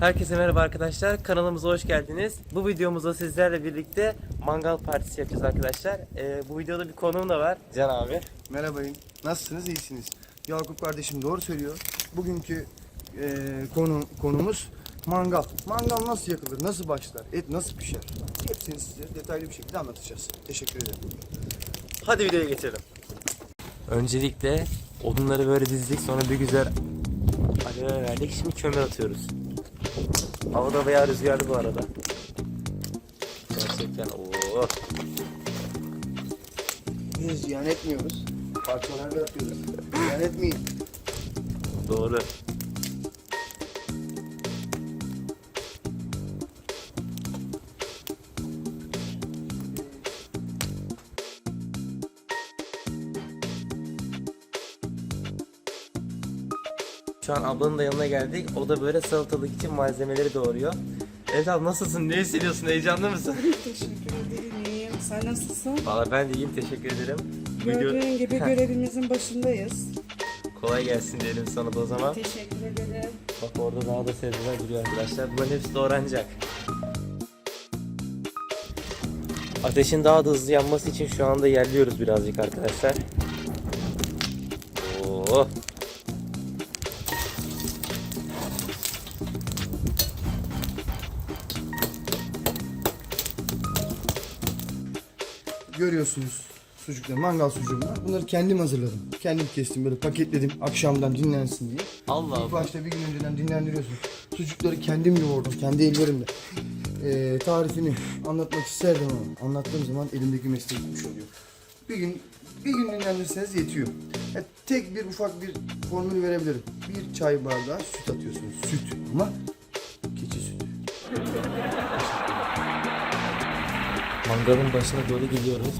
Herkese merhaba arkadaşlar. Kanalımıza hoş geldiniz. Bu videomuzda sizlerle birlikte mangal partisi yapacağız arkadaşlar. Ee, bu videoda bir konuğum da var. Can abi. Merhabayın. Nasılsınız? İyisiniz. Yakup kardeşim doğru söylüyor. Bugünkü eee, konu konumuz mangal. Mangal nasıl yakılır? Nasıl başlar? Et nasıl pişer? Hepsini size detaylı bir şekilde anlatacağız. Teşekkür ederim. Hadi videoya geçelim. Öncelikle odunları böyle dizdik sonra bir güzel aleve verdik. Şimdi kömür atıyoruz. Havada bayağı rüzgarlı bu arada. Gerçekten ooo. Biz ziyan etmiyoruz. Parçalarla atıyoruz. Ziyan etmeyin. Doğru. Şu an ablanın da yanına geldik. O da böyle salatalık için malzemeleri doğuruyor. Evet abi nasılsın? Ne hissediyorsun? Heyecanlı mısın? Teşekkür ederim. İyiyim. Sen nasılsın? Valla ben de iyiyim. Teşekkür ederim. Video- Gördüğün gibi görevimizin başındayız. Kolay gelsin diyelim sana da o zaman. Teşekkür ederim. Bak orada daha da sebzeler duruyor arkadaşlar. Bunların hepsi doğranacak. Ateşin daha da hızlı yanması için şu anda yerliyoruz birazcık arkadaşlar. Görüyorsunuz sucuklar, mangal sucuğum var. Bunları kendim hazırladım. Kendim kestim böyle paketledim akşamdan dinlensin diye. Allah İlk Allah. başta bir gün önceden dinlendiriyorsun. Sucukları kendim yoğurdum, kendi ellerimle. Ee, tarifini anlatmak isterdim ama anlattığım zaman elimdeki meslek bitmiş oluyor. Bir gün bir gün dinlendirseniz yetiyor. Ya tek bir ufak bir formül verebilirim. Bir çay bardağı süt atıyorsunuz. Süt ama keçi sütü. Mangalın başına doğru gidiyoruz.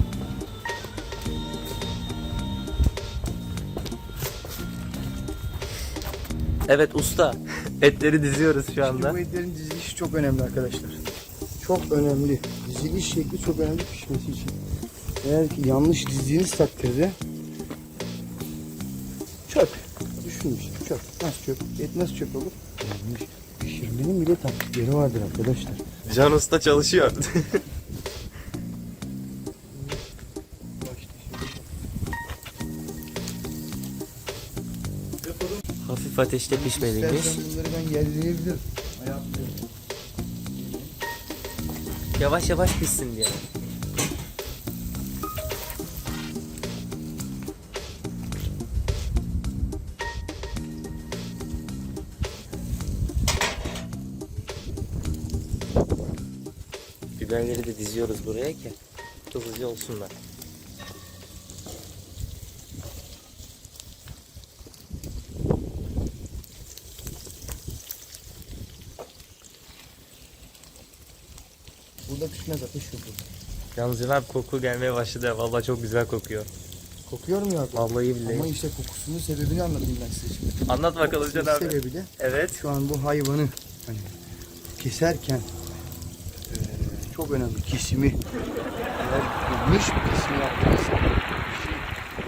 Evet usta. Etleri diziyoruz şu Şimdi anda. bu etlerin dizilişi çok önemli arkadaşlar. Çok önemli. Diziliş şekli çok önemli pişmesi için. Eğer ki yanlış dizdiğiniz takdirde çöp. Düşünmüş çöp. Nasıl çöp? Et nasıl çöp olur? Yanlış. Pişirmenin bile taktikleri vardır arkadaşlar. Can usta çalışıyor. Hafif ateşte pişmeliymiş. Bunları ben yerleyebilirim. Yavaş yavaş pişsin diye. Biberleri de diziyoruz buraya ki hızlıca olsunlar. Burada pişmez ateş yok. Yalnız Can abi koku gelmeye başladı. Vallahi çok güzel kokuyor. Kokuyor mu ya? Vallahi billahi. Ama işte kokusunun sebebini anlatayım ben size şimdi. Anlat bakalım Can abi. sebebi de Evet. şu an bu hayvanı hani keserken eee, çok önemli kesimi yanlış bir kesimi yaptıysa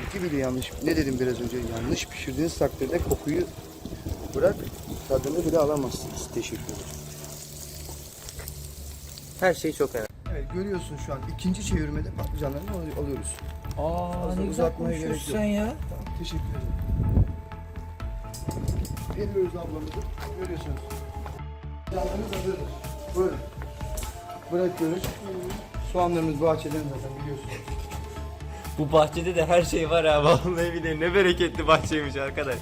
iki bile yanlış ne dedim biraz önce yanlış pişirdiğiniz takdirde kokuyu bırak tadını bile alamazsınız. Teşekkür ederim. Her şey çok önemli. Evet görüyorsun şu an ikinci çevirmede patlıcanlarını al- alıyoruz. Aa Fazla ne güzel uzatmaya gerek konuşuyorsun sen ya. Tamam, teşekkür ederim. Geliyoruz ablamızı. Görüyorsunuz. Canlarımız hazırdır. Böyle. Bırakıyoruz. Soğanlarımız bahçeden zaten biliyorsunuz. Bu bahçede de her şey var ha vallahi billahi ne bereketli bahçeymiş arkadaş.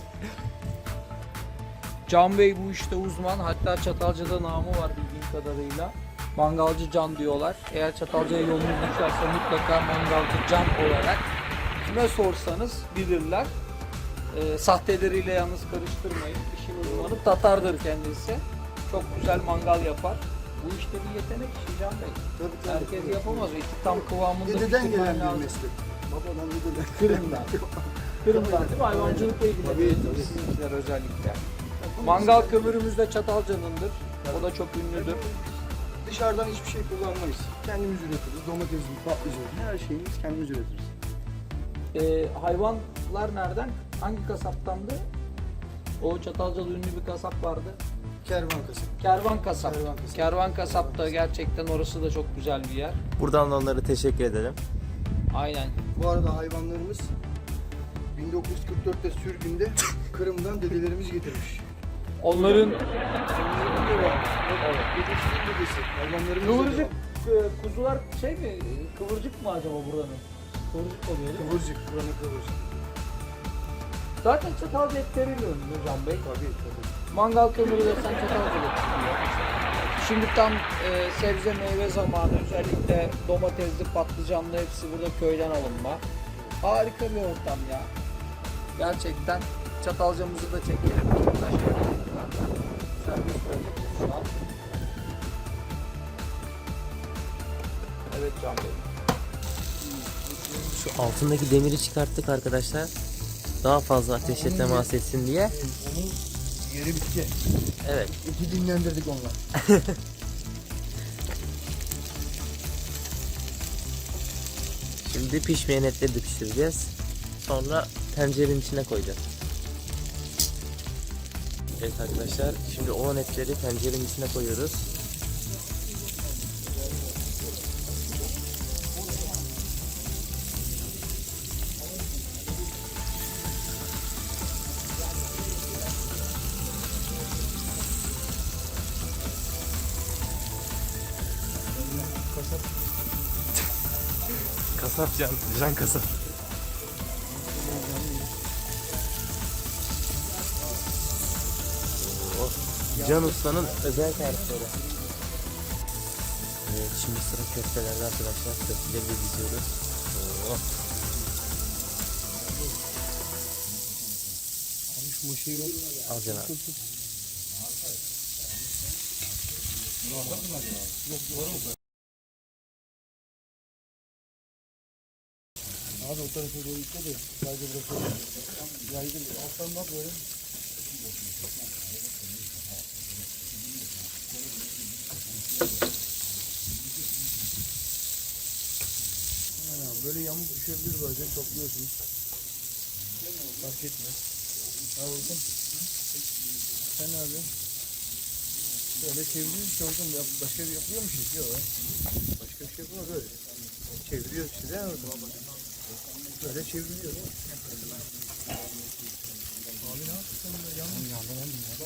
Can Bey bu işte uzman. Hatta Çatalca'da namı var bildiğim kadarıyla. Mangalcı Can diyorlar. Eğer Çatalca'ya yolunuz düşerse mutlaka Mangalcı Can olarak kime sorsanız bilirler. Ee, sahteleriyle yalnız karıştırmayın. İşin uzmanı Tatar'dır kendisi. Çok güzel mangal yapar. Bu işte bir yetenek işi Can Bey. Tabii, tabii. Herkes yapamaz. Eti tam kıvamında Dededen gelen bir meslek. Babadan dededen. Kırım'dan. Kırım'dan değil mi? Hayvancılıkla ilgili Tabii, tabii. sizinkiler özellikle. Mangal kömürümüz de Çatalca'nındır. O da çok ünlüdür. Dışarıdan hiçbir şey kullanmayız. Kendimiz üretiriz. Domatesimiz, patlıcanımız, her şeyimiz kendimiz üretiriz. Ee, hayvanlar nereden? Hangi kasaptandı? O Çatalcalı ünlü bir kasap vardı. Kervan kasap. Kervan Kasap. Kervan Kasap. Kervan Kasap da gerçekten orası da çok güzel bir yer. Buradan da onlara teşekkür edelim. Aynen. Bu arada hayvanlarımız 1944'te sürgünde Kırım'dan dedelerimiz getirmiş. Onların kıvırcık e, kuzular şey mi? Kıvırcık mı acaba buranın? Kıvırcık oluyor değil mi? Kıvırcık. Buranın kıvırcık. Zaten Çatalca et veriliyor Nurcan Bey. Tabii tabii. Mangal kömürü desen Çatalca'da çıkıyor. Şimdi tam e, sebze meyve zamanı özellikle domatesli patlıcanlı hepsi burada köyden alınma. Harika bir ortam ya. Gerçekten Çatalca'mızı da çekelim. An. Evet Can Bey. Şu altındaki demiri çıkarttık arkadaşlar. Daha fazla ateşe temas etsin diye. Onun yeri bitti. Evet. İki dinlendirdik onunla. Şimdi pişmeyen etleri de pişireceğiz. Sonra tencerenin içine koyacağız. Evet arkadaşlar şimdi olan etleri tencerenin içine koyuyoruz. Kasap can, can kasap. Can Usta'nın özel tarifleri. Evet, şimdi sıra köftelerde arkadaşlar. Köfteleri de diziyoruz. Oh. Al Can abi. Abi o tarafa doğru gitme de sadece bırakalım. Yaygın. Alttan bak böyle. Aynen abi, böyle yamuk düşebilir bazen topluyorsunuz. Fark etmez. Ha oğlum. Sen yapıyorsun? Böyle çeviriyoruz işte. Ya Başka bir yapıyor mu şey? Yok. Başka bir şey yapma böyle. Çeviriyoruz işte değil mi? Böyle çevriliyor. Abi ne yaptın ya? Yandım yandım yandım ya.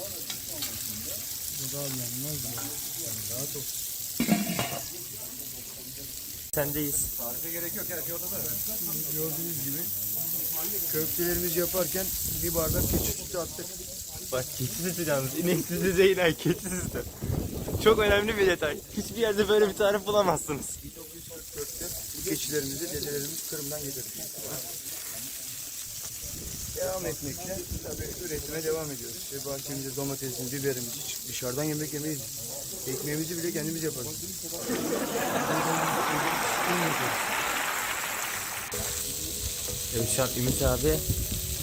Bu da abi yanmaz ya. Yani rahat ol. Sendeyiz. Gördüğünüz gibi köftelerimizi yaparken bir bardak keçi sütü attık. Bak keçi sütü yalnız. İnek sütü değil ha keçi sütü. Çok önemli bir detay. Hiçbir yerde böyle bir tarif bulamazsınız. Köfte. Bu keçilerimizi dedelerimiz Kırım'dan getirmiş. Devam etmekle tabii üretime devam ediyoruz. İşte bahçemizde domatesimiz, biberimiz, hiç dışarıdan yemek yemeyiz. Ekmeğimizi bile kendimiz yaparız. Evet şu an Ümit abi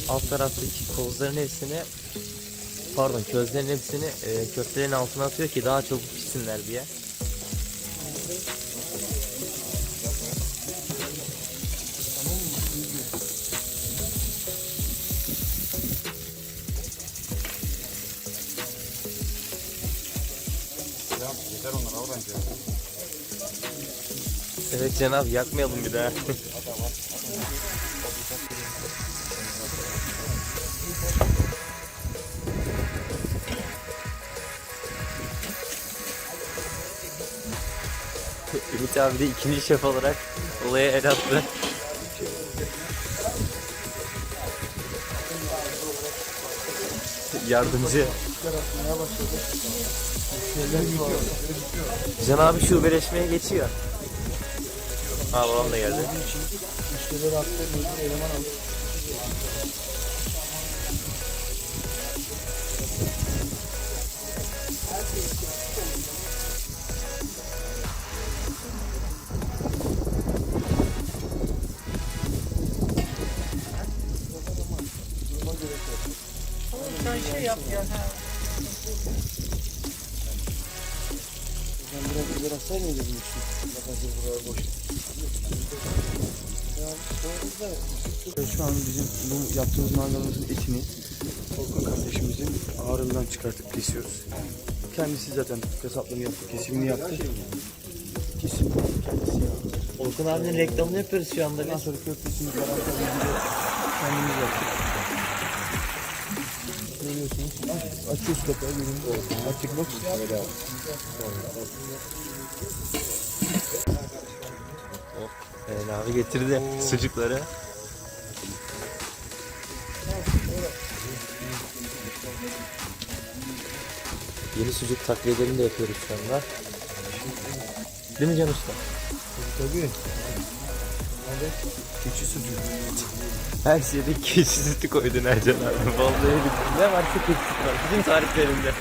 alt taraftaki kozların hepsini pardon közlerin hepsini e, köftelerin altına atıyor ki daha çok pişsinler diye. Evet Cenab yakmayalım bir daha. Ümit abi de ikinci şef olarak olaya el attı. Yardımcı. Can abi şubeleşmeye geçiyor. Aa babam da geldi. Müşterileri attı, mecbur eleman aldık. Sen şey yap ya. Ha. Biraz biber atsaydım mıydı bunun için? Bak hazır buralar boş. Şu an bizim bu yaptığımız mangalımızın etini Volkan kardeşimizin ağrından çıkartıp kesiyoruz. kendisi zaten kasaplığını yaptı, kesimini yaptı. Kesim kendisi yaptı. Orkun abinin reklamını yapıyoruz şu anda Ondan sonra köftesini falan kendimiz yaptık. Görüyorsunuz. Aç, açıyoruz kapağı. Açık bak. Öyle abi. Evet abi getirdi sucukları. Yeni sucuk takviyelerini de yapıyoruz şu anda. Değil mi Can Usta? Tabii. Keçi sucuğu. Her şeyde keçi sütü koydun Ercan abi. Vallahi. Ne varsa keçi sütü var. Bizim tariflerinde.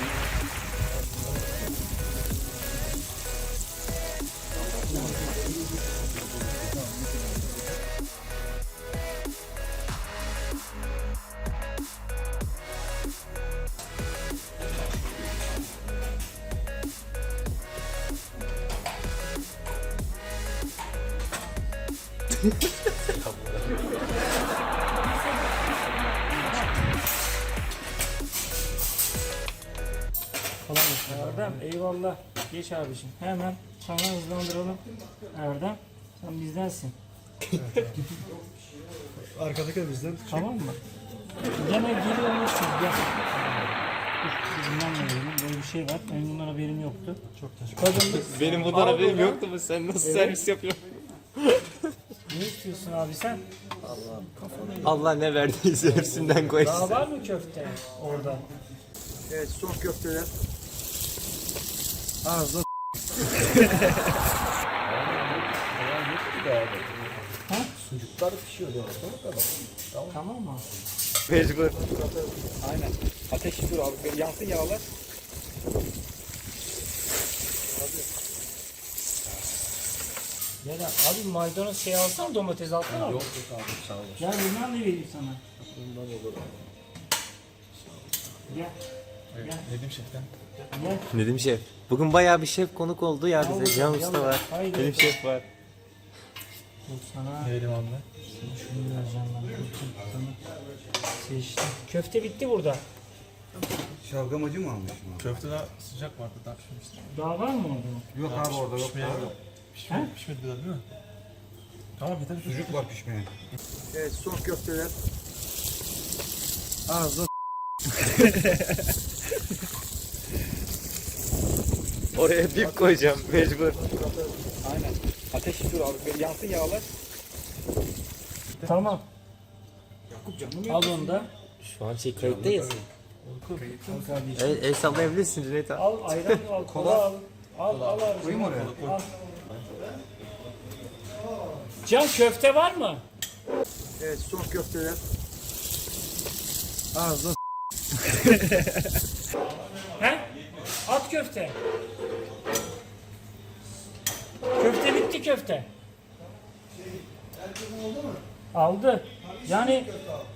Erdem eyvallah. Geç abiciğim. Hemen sana hızlandıralım. Erdem sen bizdensin. Arkadaki de bizden. Tamam mı? Gene geliyormuşsunuz gel. Verelim. Böyle bir şey var. Benim bundan haberim yoktu. Çok teşekkür ederim. Benim bundan haberim yoktu mu? Sen nasıl servis yapıyorsun? Ne istiyorsun abi sen? Allah ne verdiyse hepsinden Daha koysun. var mı köfte orada? Evet son köfteler. Ağzına Sucuklar pişiyor Tamam mı? Mecbur. Aynen. Ateş dur abi. Yansın yağlar. Ya da abi maydanoz şey alsana domates alsana. Yok yok abi sağ olasın. Ya bundan ne vereyim sana? Bundan olur Gel. Gel. Nedim şeften. Gel. Nedim Şef. Bugün bayağı bir şef konuk oldu ya bize. Yallah, Can Usta var. Haydi. Nedim Şef var. Dur sana. Nedim abi. Şunu vereceğim ben. Sana seçtim. Köfte bitti burada. şalgam acı mı almışım abi? Köfte daha sıcak vardı daha pişmiştir. Daha var mı orada? Yok abi orada yok. Pişmeye abi. Pişmedi, pişmedi biraz değil mi? Tamam yeter. Sucuk var pişmeye. Evet son köfteler. Ağzına Oraya bip koyacağım mecbur. Aynen. Ateş dur abi. Böyle yansın yağlar. Tamam. Al onu da. Şu an şey kayıttayız. Evet, el sallayabilirsin Cüneyt abi. Al ayran al, kola al. Al al al. koyayım oraya. Al. Can köfte var mı? Evet son köfteler. Ağzına He? At köfte. Köfte bitti köfte. Aldı. Yani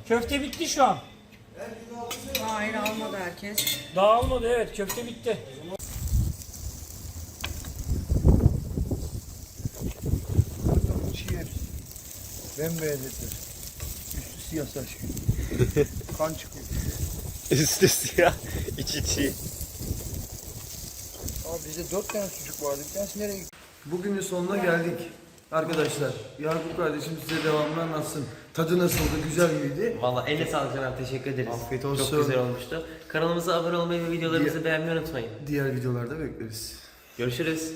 köfte bitti şu an. Hayır almadı herkes. Dağılmadı evet köfte bitti. çiğ hepsi. Bembeyaz etler. Üstü siyah saç kan çıkıyor. Üstü siyah, içi çiğ. Abi bizde dört tane sucuk vardı. Bir tanesi nereye gitti? Bugünün sonuna geldik. Arkadaşlar Yakup kardeşim size devamını anlatsın. Tadı nasıldı? Güzel miydi? Valla eline sağlık Canan teşekkür ederiz. Afiyet olsun. Çok güzel olmuştu. Kanalımıza abone olmayı ve videolarımızı Diye- beğenmeyi unutmayın. Diğer videolarda bekleriz. Görüşürüz.